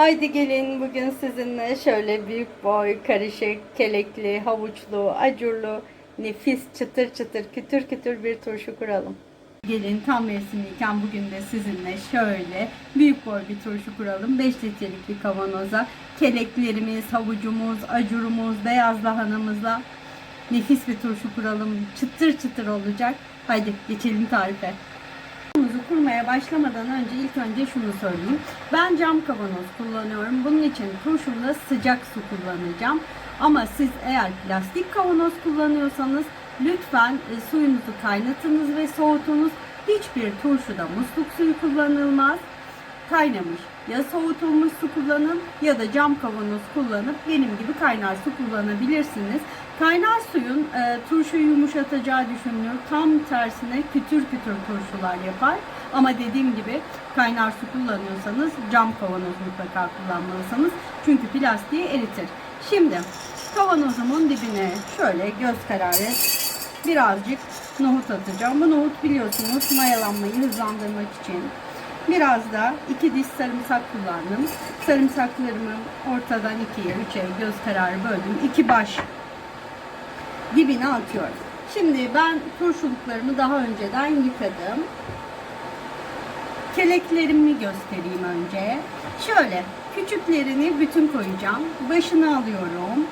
Haydi gelin bugün sizinle şöyle büyük boy, karışık, kelekli, havuçlu, acurlu, nefis, çıtır çıtır, kütür kütür bir turşu kuralım. Gelin tam mevsimiyken bugün de sizinle şöyle büyük boy bir turşu kuralım. 5 litrelik bir kavanoza keleklerimiz, havucumuz, acurumuz, beyaz lahanamızla nefis bir turşu kuralım. Çıtır çıtır olacak. Haydi geçelim tarife. Kavanozu kurmaya başlamadan önce ilk önce şunu söyleyeyim. Ben cam kavanoz kullanıyorum. Bunun için turşumda sıcak su kullanacağım. Ama siz eğer plastik kavanoz kullanıyorsanız lütfen e, suyunuzu kaynatınız ve soğutunuz. Hiçbir turşuda musluk suyu kullanılmaz. Kaynamış ya soğutulmuş su kullanın ya da cam kavanoz kullanıp benim gibi kaynar su kullanabilirsiniz. Kaynar suyun e, turşuyu yumuşatacağı düşünülür. Tam tersine kütür kütür turşular yapar. Ama dediğim gibi kaynar su kullanıyorsanız cam kavanoz mutlaka kullanmalısınız. Çünkü plastiği eritir. Şimdi kavanozumun dibine şöyle göz kararı birazcık nohut atacağım. Bu nohut biliyorsunuz mayalanmayı hızlandırmak için. Biraz da iki diş sarımsak kullandım. Sarımsaklarımı ortadan ikiye, üçe göz kararı böldüm. İki baş dibine atıyorum. Şimdi ben turşuluklarımı daha önceden yıkadım. Keleklerimi göstereyim önce. Şöyle küçüklerini bütün koyacağım. Başını alıyorum.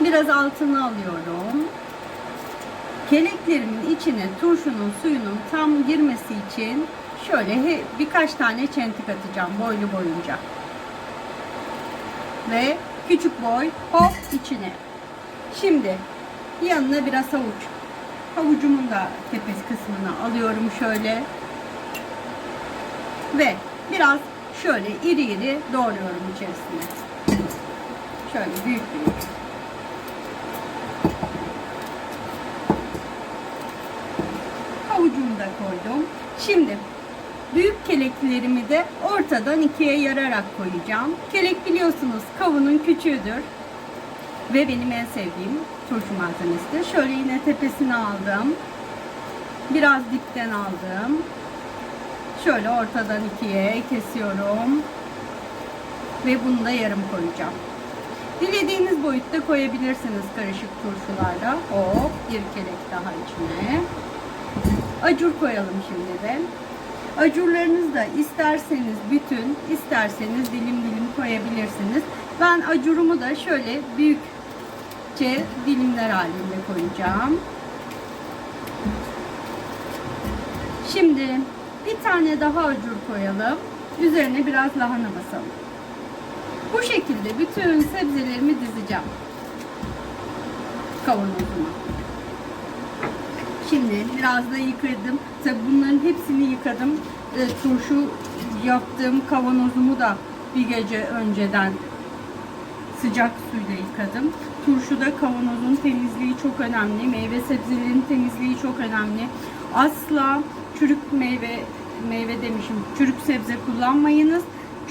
Biraz altını alıyorum. Keleklerimin içine turşunun suyunun tam girmesi için şöyle birkaç tane çentik atacağım boylu boyunca. Ve küçük boy hop içine. Şimdi yanına biraz havuç. Havucumun da tepes kısmını alıyorum şöyle. Ve biraz şöyle iri iri doğruyorum içerisine. Şöyle büyük büyük. Havucumu da koydum. Şimdi keleklerimi de ortadan ikiye yararak koyacağım. Kelek biliyorsunuz kavunun küçüğüdür. Ve benim en sevdiğim turşu malzemesidir. Şöyle yine tepesini aldım. Biraz dipten aldım. Şöyle ortadan ikiye kesiyorum. Ve bunu da yarım koyacağım. Dilediğiniz boyutta koyabilirsiniz karışık turşularla. Hop bir kelek daha içine. Acur koyalım şimdi de. Acurlarınızı da isterseniz bütün, isterseniz dilim dilim koyabilirsiniz. Ben acurumu da şöyle büyükçe dilimler halinde koyacağım. Şimdi bir tane daha acur koyalım. Üzerine biraz lahana basalım. Bu şekilde bütün sebzelerimi dizeceğim. Kavanozuma. Şimdi biraz da yıkadım. Tabii bunların hepsini yıkadım. E, turşu yaptığım kavanozumu da bir gece önceden sıcak suyla yıkadım. Turşuda kavanozun temizliği çok önemli. Meyve sebzelerin temizliği çok önemli. Asla çürük meyve meyve demişim. Çürük sebze kullanmayınız.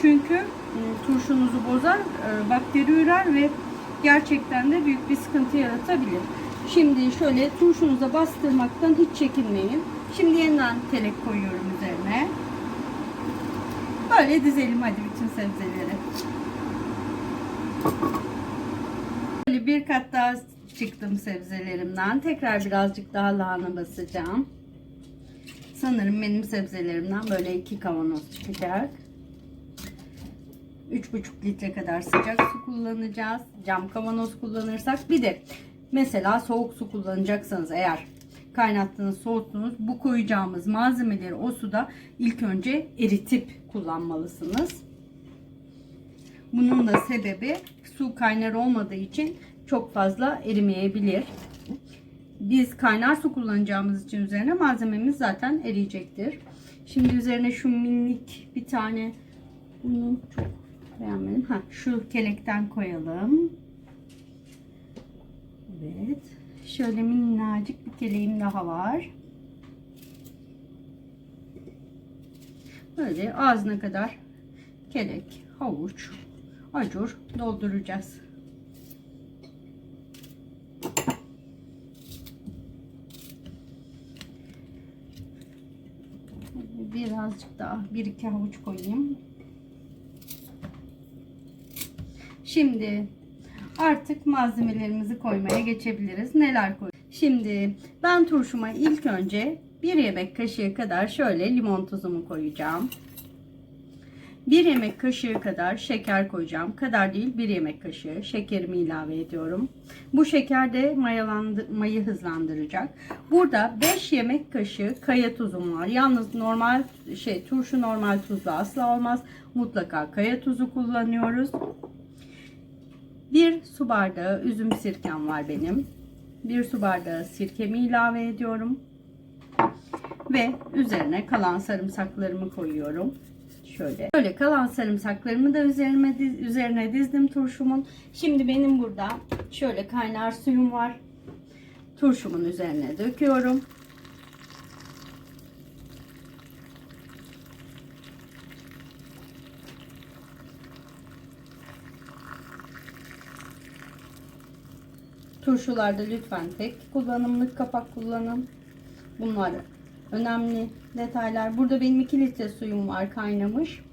Çünkü e, turşunuzu bozar, e, bakteri ürer ve gerçekten de büyük bir sıkıntı yaratabilir. Şimdi şöyle turşunuza bastırmaktan hiç çekinmeyin. Şimdi yeniden telek koyuyorum üzerine. Böyle dizelim hadi bütün sebzeleri. Böyle bir kat daha çıktım sebzelerimden. Tekrar birazcık daha lahana basacağım. Sanırım benim sebzelerimden böyle iki kavanoz çıkacak. 3,5 litre kadar sıcak su kullanacağız. Cam kavanoz kullanırsak bir de mesela soğuk su kullanacaksanız eğer kaynattığınız soğuttunuz bu koyacağımız malzemeleri o suda ilk önce eritip kullanmalısınız. Bunun da sebebi su kaynar olmadığı için çok fazla erimeyebilir. Biz kaynar su kullanacağımız için üzerine malzememiz zaten eriyecektir. Şimdi üzerine şu minik bir tane bunu çok beğenmedim. Ha, şu kelekten koyalım. Evet. Şöyle minnacık bir keleğim daha var. Böyle ağzına kadar kelek, havuç, acur dolduracağız. Birazcık daha bir iki havuç koyayım. Şimdi artık malzemelerimizi koymaya geçebiliriz. Neler koy? Şimdi ben turşuma ilk önce bir yemek kaşığı kadar şöyle limon tuzumu koyacağım. Bir yemek kaşığı kadar şeker koyacağım. Kadar değil bir yemek kaşığı şekerimi ilave ediyorum. Bu şeker de mayı hızlandıracak. Burada 5 yemek kaşığı kaya tuzum var. Yalnız normal şey turşu normal tuzla asla olmaz. Mutlaka kaya tuzu kullanıyoruz. Bir su bardağı üzüm sirkem var benim. Bir su bardağı sirkemi ilave ediyorum. Ve üzerine kalan sarımsaklarımı koyuyorum. Şöyle. Böyle kalan sarımsaklarımı da üzerine, üzerine dizdim turşumun. Şimdi benim burada şöyle kaynar suyum var. Turşumun üzerine döküyorum. Turşularda lütfen tek kullanımlık kapak kullanın. Bunlar önemli detaylar. Burada benim 2 litre suyum var kaynamış.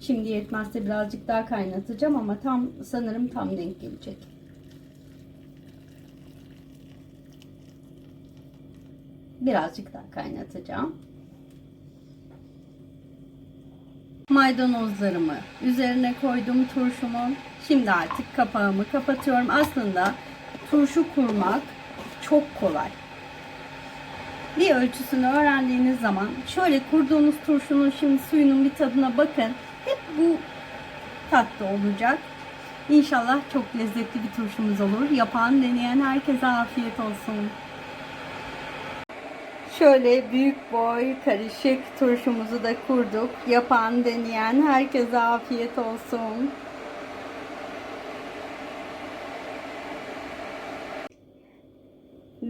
Şimdi yetmezse birazcık daha kaynatacağım ama tam sanırım tam denk gelecek. Birazcık daha kaynatacağım. Maydanozlarımı üzerine koydum turşumun. Şimdi artık kapağımı kapatıyorum. Aslında turşu kurmak çok kolay. Bir ölçüsünü öğrendiğiniz zaman şöyle kurduğunuz turşunun şimdi suyunun bir tadına bakın. Hep bu tatlı olacak. İnşallah çok lezzetli bir turşumuz olur. Yapan, deneyen herkese afiyet olsun. Şöyle büyük boy karışık turşumuzu da kurduk. Yapan, deneyen herkese afiyet olsun.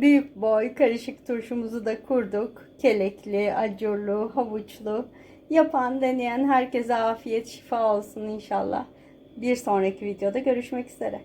Büyük boy karışık turşumuzu da kurduk. Kelekli, acurlu, havuçlu. Yapan, deneyen herkese afiyet, şifa olsun inşallah. Bir sonraki videoda görüşmek üzere.